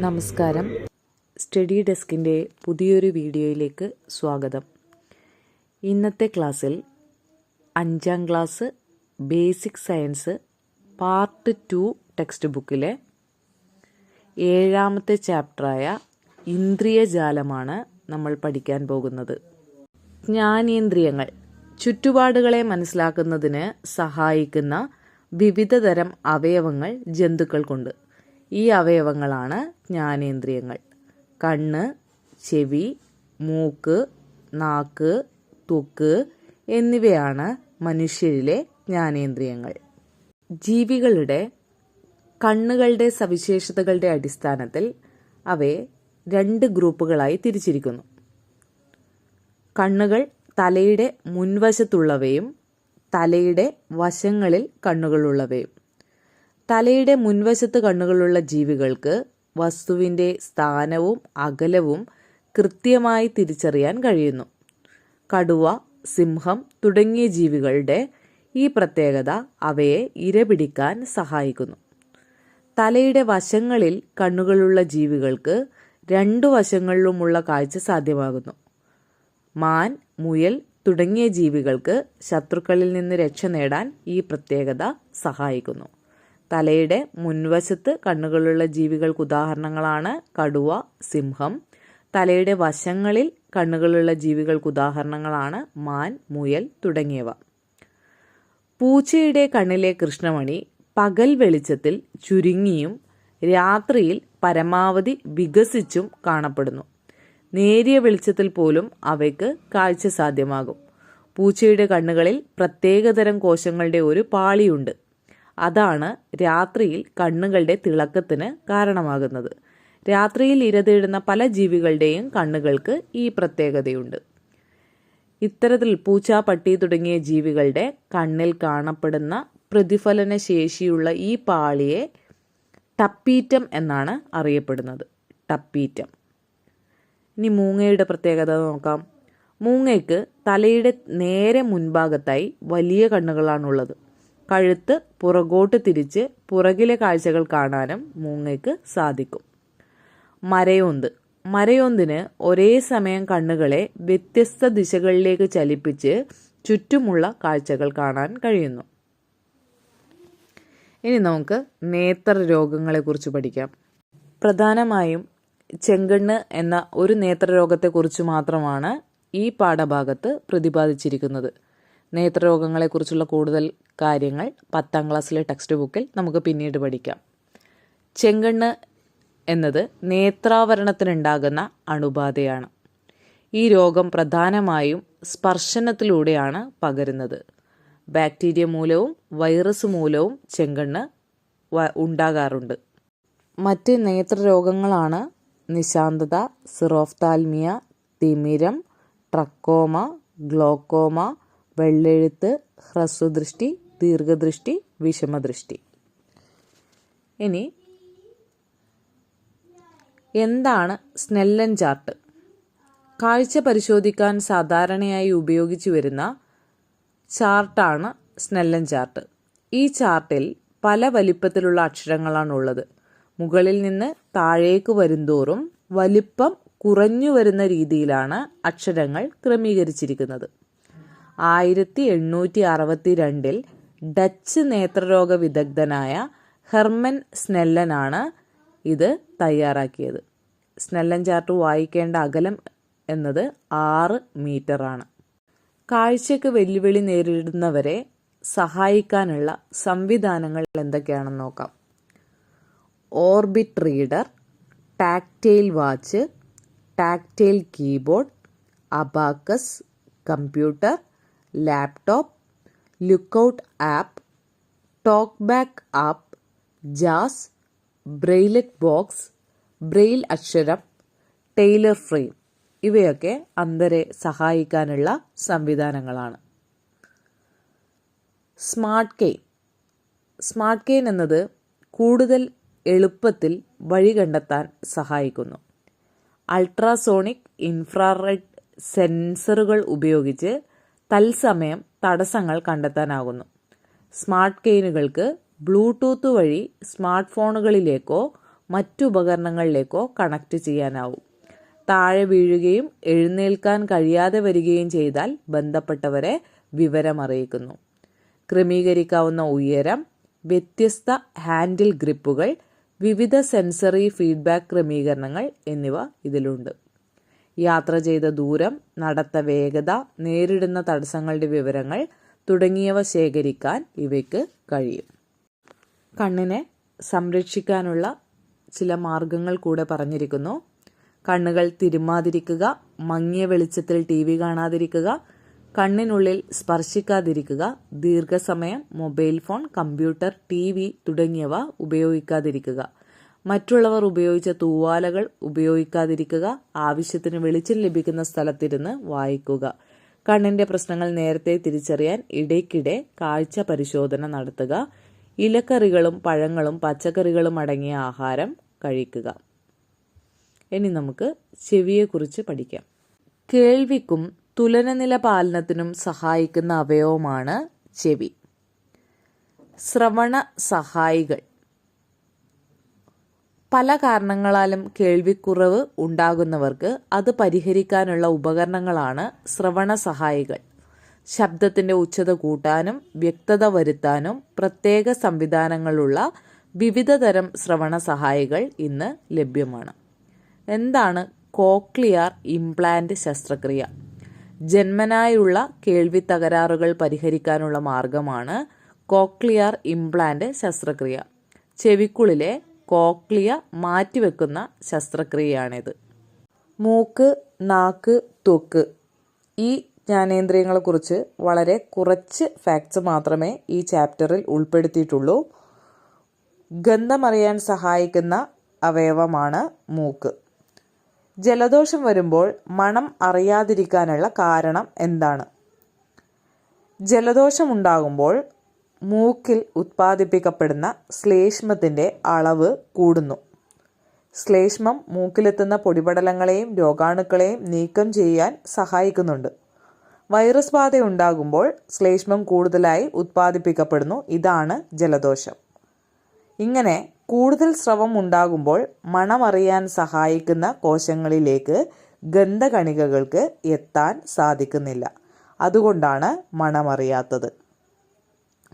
നമസ്കാരം. സ്റ്റഡി ഡെസ്കിന്റെ പുതിയൊരു വീഡിയോയിലേക്ക് സ്വാഗതം. ഇന്നത്തെ ക്ലാസ്സിൽ അഞ്ചാം class basic science part two text ബുക്കിലെ ഏഴാമത്തെ ചാപ്റ്ററായ ഇന്ദ്രിയജാലമാണ് നമ്മൾ പഠിക്കാൻ പോകുന്നത്. ജ്ഞാനേന്ദ്രിയങ്ങൾ ചുറ്റുപാടുകളെ മനസ്സിലാക്കുന്നതിന് സഹായിക്കുന്ന വിവിധതരം അവയവങ്ങൾ ജന്തുക്കൾക്കുണ്ട്. ഈ അവയവങ്ങളാണ് ജ്ഞാനേന്ദ്രിയങ്ങൾ. കണ്ണ് ചെവി മൂക്ക് നാക്ക് ത്വക്ക് എന്നിവയാണ് മനുഷ്യരിലെ ജ്ഞാനേന്ദ്രിയങ്ങൾ. ജീവികളുടെ കണ്ണുകളുടെ സവിശേഷതകളുടെ അടിസ്ഥാനത്തിൽ അവയെ രണ്ട് ഗ്രൂപ്പുകളായി തിരിച്ചിരിക്കുന്നു. കണ്ണുകൾ തലയുടെ മുൻവശത്തുള്ളവയും തലയുടെ വശങ്ങളിൽ കണ്ണുകളുള്ളവയും. തലയുടെ മുൻവശത്ത് കണ്ണുകളുള്ള ജീവികൾക്ക് വസ്തുവിന്റെ സ്ഥാനവും അകലവും കൃത്യമായി തിരിച്ചറിയാൻ കഴിയുന്നു. കടുവ സിംഹം തുടങ്ങിയ ജീവികളുടെ ഈ പ്രത്യേകത അവയെ ഇരപിടിക്കാൻ സഹായിക്കുന്നു. തലയുടെ വശങ്ങളിൽ കണ്ണുകളുള്ള ജീവികൾക്ക് രണ്ടു വശങ്ങളിലുമുള്ള കാഴ്ച സാധ്യമാകുന്നു. മാൻ മുയൽ തുടങ്ങിയ ജീവികൾക്ക് ശത്രുക്കളിൽ നിന്ന് രക്ഷ നേടാൻ ഈ പ്രത്യേകത സഹായിക്കുന്നു. തലയുടെ മുൻവശത്ത് കണ്ണുകളുള്ള ജീവികൾക്ക് ഉദാഹരണങ്ങളാണ് കടുവ സിംഹം. തലയുടെ വശങ്ങളിൽ കണ്ണുകളുള്ള ജീവികൾക്ക് ഉദാഹരണങ്ങളാണ് മാൻ മുയൽ തുടങ്ങിയവ. പൂച്ചയുടെ കണ്ണിലെ കൃഷ്ണമണി പകൽ വെളിച്ചത്തിൽ ചുരുങ്ങിയും രാത്രിയിൽ പരമാവധി വികസിച്ചും കാണപ്പെടുന്നു. നേരിയ വെളിച്ചത്തിൽ പോലും അവയ്ക്ക് കാഴ്ച സാധ്യമാകും. പൂച്ചയുടെ കണ്ണുകളിൽ പ്രത്യേകതരം കോശങ്ങളുടെ ഒരു പാളിയുണ്ട്. അതാണ് രാത്രിയിൽ കണ്ണുകളുടെ തിളക്കത്തിന് കാരണമാകുന്നത്. രാത്രിയിൽ ഇരതേടുന്ന പല ജീവികളുടെയും കണ്ണുകൾക്ക് ഈ പ്രത്യേകതയുണ്ട്. ഇത്തരത്തിൽ പൂച്ച പട്ടി തുടങ്ങിയ ജീവികളുടെ കണ്ണിൽ കാണപ്പെടുന്ന പ്രതിഫലന ശേഷിയുള്ള ഈ പാളിയെ ടപ്പീറ്റം എന്നാണ് അറിയപ്പെടുന്നത്. ടപ്പീറ്റം. ഇനി മൂങ്ങയുടെ പ്രത്യേകത നോക്കാം. മൂങ്ങയ്ക്ക് തലയുടെ നേരെ മുൻഭാഗത്തായി വലിയ കണ്ണുകളാണുള്ളത്. കഴുത്ത് പുറകോട്ട് തിരിച്ച് പുറകിലെ കാഴ്ചകൾ കാണാനും മൂങ്ങയ്ക്ക് സാധിക്കും. മരയോന്ത്. മരയോന്തിന് ഒരേ സമയം കണ്ണുകളെ വ്യത്യസ്ത ദിശകളിലേക്ക് ചലിപ്പിച്ച് ചുറ്റുമുള്ള കാഴ്ചകൾ കാണാൻ കഴിയുന്നു. ഇനി നമുക്ക് നേത്ര രോഗങ്ങളെക്കുറിച്ച് പഠിക്കാം. പ്രധാനമായും ചെങ്കണ്ണ് എന്ന ഒരു നേത്രരോഗത്തെക്കുറിച്ച് മാത്രമാണ് ഈ പാഠഭാഗത്ത് പ്രതിപാദിച്ചിരിക്കുന്നത്. നേത്രരോഗങ്ങളെക്കുറിച്ചുള്ള കൂടുതൽ കാര്യങ്ങൾ പത്താം ക്ലാസ്സിലെ ടെക്സ്റ്റ് ബുക്കിൽ നമുക്ക് പിന്നീട് പഠിക്കാം. ചെങ്കണ്ണ് എന്നത് നേത്രാവരണത്തിനുണ്ടാകുന്ന അണുബാധയാണ്. ഈ രോഗം പ്രധാനമായും സ്പർശനത്തിലൂടെയാണ് പകരുന്നത്. ബാക്ടീരിയ മൂലവും വൈറസ് മൂലവും ചെങ്കണ്ണ് ഉണ്ടാകാറുണ്ട്. മറ്റ് നേത്രരോഗങ്ങളാണ് നിശാന്തത സിറോഫ്താൽമിയ തിമിരം ട്രക്കോമ ഗ്ലോക്കോമ വെള്ളെഴുത്ത് ഹ്രസ്വദൃഷ്ടി ദീർഘദൃഷ്ടി വിഷമദൃഷ്ടി. ഇനി എന്താണ് സ്നെല്ലൻ ചാർട്ട്? കാഴ്ച പരിശോധിക്കാൻ സാധാരണയായി ഉപയോഗിച്ചു വരുന്ന ചാർട്ടാണ് സ്നെല്ലൻ ചാർട്ട്. ഈ ചാർട്ടിൽ പല വലിപ്പത്തിലുള്ള അക്ഷരങ്ങളാണുള്ളത് മുകളിൽ നിന്ന് താഴേക്ക് വരുന്തോറും വലിപ്പം കുറഞ്ഞു വരുന്ന രീതിയിലാണ് അക്ഷരങ്ങൾ ക്രമീകരിച്ചിരിക്കുന്നത്. ആയിരത്തി എണ്ണൂറ്റി അറുപത്തി രണ്ടിൽ ഡച്ച് നേത്രരോഗ വിദഗ്ധനായ ഹെർമൻ സ്നെല്ലനാണ് ഇത് തയ്യാറാക്കിയത്. സ്നെല്ലൻ ചാർട്ട് വായിക്കേണ്ട അകലം എന്നത് ആറ് മീറ്ററാണ്. കാഴ്ചയ്ക്ക് വെല്ലുവിളി നേരിടുന്നവരെ സഹായിക്കാനുള്ള സംവിധാനങ്ങൾ എന്തൊക്കെയാണെന്ന് നോക്കാം. Orbit reader tactile watch tactile keyboard abacus computer laptop lookout app talk back app jazz ബ്രെയിലറ്റ് box Braille അക്ഷരം ടൈലർ ഫ്രെയിം ഇവയൊക്കെ അന്ധരെ സഹായിക്കാനുള്ള സംവിധാനങ്ങളാണ്. സ്മാർട്ട് കെയിൻ സ്മാർട്ട് കെയിൻ എന്നത് കൂടുതൽ എളുപ്പത്തിൽ വഴി കണ്ടെത്താൻ സഹായിക്കുന്നു. അൾട്രാസോണിക് ഇൻഫ്രാറെഡ് സെൻസറുകൾ ഉപയോഗിച്ച് തത്സമയം തടസ്സങ്ങൾ കണ്ടെത്താനാകുന്നു. സ്മാർട്ട് കെയിനുകൾക്ക് ബ്ലൂടൂത്ത് വഴി സ്മാർട്ട് ഫോണുകളിലേക്കോ മറ്റുപകരണങ്ങളിലേക്കോ കണക്ട് ചെയ്യാനാവും. താഴെ വീഴുകയും എഴുന്നേൽക്കാൻ കഴിയാതെ വരികയും ചെയ്താൽ ബന്ധപ്പെട്ടവരെ വിവരമറിയിക്കുന്നു. ക്രമീകരിക്കാവുന്ന ഉയരം വ്യത്യസ്ത ഹാൻഡിൽ ഗ്രിപ്പുകൾ വിവിധ സെൻസറി ഫീഡ്ബാക്ക് ക്രമീകരണങ്ങൾ എന്നിവ ഇതിലുണ്ട്. യാത്ര ചെയ്ത ദൂരം നടത്ത വേഗത നേരിടുന്ന തടസ്സങ്ങളുടെ വിവരങ്ങൾ തുടങ്ങിയവ ശേഖരിക്കാൻ ഇവയ്ക്ക് കഴിയും. കണ്ണിനെ സംരക്ഷിക്കാനുള്ള ചില മാർഗങ്ങൾ കൂടെ പറഞ്ഞിരിക്കുന്നു. കണ്ണുകൾ തിരുമാതിരിക്കുക മങ്ങിയ വെളിച്ചത്തിൽ ടി വി കാണാതിരിക്കുക കണ്ണിനുള്ളിൽ സ്പർശിക്കാതിരിക്കുക ദീർഘസമയം മൊബൈൽ ഫോൺ കമ്പ്യൂട്ടർ ടി തുടങ്ങിയവ ഉപയോഗിക്കാതിരിക്കുക. മറ്റുള്ളവർ ഉപയോഗിച്ച തൂവാലകൾ ഉപയോഗിക്കാതിരിക്കുക ആവശ്യത്തിന് വെളിച്ചം ലഭിക്കുന്ന സ്ഥലത്തിരുന്ന് വായിക്കുക. കണ്ണിന്റെ പ്രശ്നങ്ങൾ നേരത്തെ തിരിച്ചറിയാൻ ഇടയ്ക്കിടെ കാഴ്ച പരിശോധന നടത്തുക. ഇലക്കറികളും പഴങ്ങളും പച്ചക്കറികളും അടങ്ങിയ ആഹാരം കഴിക്കുക. ഇനി നമുക്ക് ചെവിയെക്കുറിച്ച് പഠിക്കാം. കേൾവിക്കും തുലനനില പാലനത്തിനും സഹായിക്കുന്ന അവയവമാണ് ചെവി. ശ്രവണ സഹായികൾ. പല കാരണങ്ങളാലും കേൾവിക്കുറവ് ഉണ്ടാകുന്നവർക്ക് അത് പരിഹരിക്കാനുള്ള ഉപകരണങ്ങളാണ് ശ്രവണ സഹായികൾ. ശബ്ദത്തിന്റെ ഉച്ചത കൂട്ടാനും വ്യക്തത വരുത്താനും പ്രത്യേക സംവിധാനങ്ങളുള്ള വിവിധ തരം ശ്രവണ സഹായികൾ ഇന്ന് ലഭ്യമാണ്. എന്താണ് കോക്ലിയർ ഇംപ്ലാന്റ് ശസ്ത്രക്രിയ? ജന്മനായുള്ള കേൾവി തകരാറുകൾ പരിഹരിക്കാനുള്ള മാർഗമാണ് കോക്ലിയർ ഇംപ്ലാന്റ് ശസ്ത്രക്രിയ. ചെവിക്കുള്ളിലെ കോക്ലിയ മാറ്റിവെക്കുന്ന ശസ്ത്രക്രിയയാണിത്. മൂക്ക് നാക്ക് ത്വക്ക് ഈ ജ്ഞാനേന്ദ്രിയങ്ങളെക്കുറിച്ച് വളരെ കുറച്ച് ഫാക്ട്സ് മാത്രമേ ഈ ചാപ്റ്ററിൽ ഉൾപ്പെടുത്തിയിട്ടുള്ളൂ. ഗന്ധമറിയാൻ സഹായിക്കുന്ന അവയവമാണ് മൂക്ക്. ജലദോഷം വരുമ്പോൾ മണം അറിയാതിരിക്കാനുള്ള കാരണം എന്താണ്? ജലദോഷമുണ്ടാകുമ്പോൾ മൂക്കിൽ ഉത്പാദിപ്പിക്കപ്പെടുന്ന ശ്ലേഷ്മത്തിന്റെ അളവ് കൂടുന്നു. ശ്ലേഷ്മം മൂക്കിലെത്തുന്ന പൊടിപടലങ്ങളെയും രോഗാണുക്കളെയും നീക്കം ചെയ്യാൻ സഹായിക്കുന്നുണ്ട്. വൈറസ് ബാധ ഉണ്ടാകുമ്പോൾ ശ്ലേഷ്മം കൂടുതലായി ഉത്പാദിപ്പിക്കപ്പെടുന്നു. ഇതാണ് ജലദോഷം. ഇങ്ങനെ കൂടുതൽ സ്രവം ഉണ്ടാകുമ്പോൾ മണമറിയാൻ സഹായിക്കുന്ന കോശങ്ങളിലേക്ക് ഗന്ധകണികകൾക്ക് എത്താൻ സാധിക്കുന്നില്ല. അതുകൊണ്ടാണ് മണമറിയാത്തത്.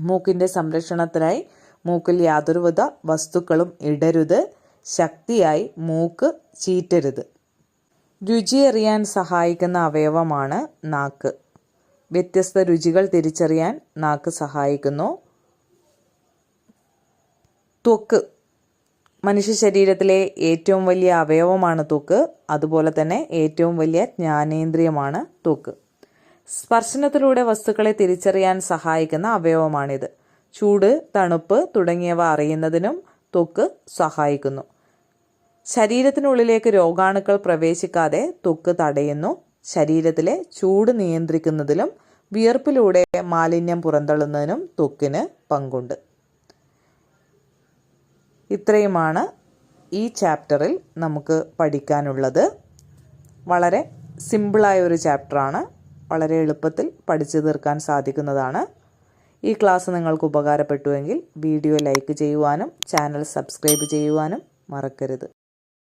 മൂക്കിന്റെ സംരക്ഷണത്തിനായി മൂക്കിൽ യാതൊരുവിധ വസ്തുക്കളും ഇടരുത്. ശക്തിയായി മൂക്ക് ചീറ്റരുത്. രുചിയറിയാൻ സഹായിക്കുന്ന അവയവമാണ് നാക്ക്. വ്യത്യസ്ത രുചികൾ തിരിച്ചറിയാൻ നാക്ക് സഹായിക്കുന്നു. ത്വക്ക്. മനുഷ്യ ശരീരത്തിലെ ഏറ്റവും വലിയ അവയവമാണ് ത്വക്ക്. അതുപോലെ തന്നെ ഏറ്റവും വലിയ ജ്ഞാനേന്ദ്രിയമാണ് ത്വക്ക്. സ്പർശനത്തിലൂടെ വസ്തുക്കളെ തിരിച്ചറിയാൻ സഹായിക്കുന്ന അവയവമാണിത്. ചൂട് തണുപ്പ് തുടങ്ങിയവ അറിയുന്നതിനും തൊക്ക് സഹായിക്കുന്നു. ശരീരത്തിനുള്ളിലേക്ക് രോഗാണുക്കൾ പ്രവേശിക്കാതെ ത്വക്ക് തടയുന്നു. ശരീരത്തിലെ ചൂട് നിയന്ത്രിക്കുന്നതിലും വിയർപ്പിലൂടെ മാലിന്യം പുറന്തള്ളുന്നതിനും ത്വക്കിന് പങ്കുണ്ട്. ഇത്രയുമാണ് ഈ ചാപ്റ്ററിൽ നമുക്ക് പഠിക്കാനുള്ളത്. വളരെ സിമ്പിളായ ഒരു ചാപ്റ്ററാണ്. വളരെ എളുപ്പത്തിൽ പഠിച്ചു തീർക്കാൻ സാധിക്കുന്നതാണ്. ഈ ക്ലാസ് നിങ്ങൾക്ക് ഉപകാരപ്പെട്ടുവെങ്കിൽ വീഡിയോ ലൈക്ക് ചെയ്യുവാനും ചാനൽ സബ്സ്ക്രൈബ് ചെയ്യുവാനും മറക്കരുത്.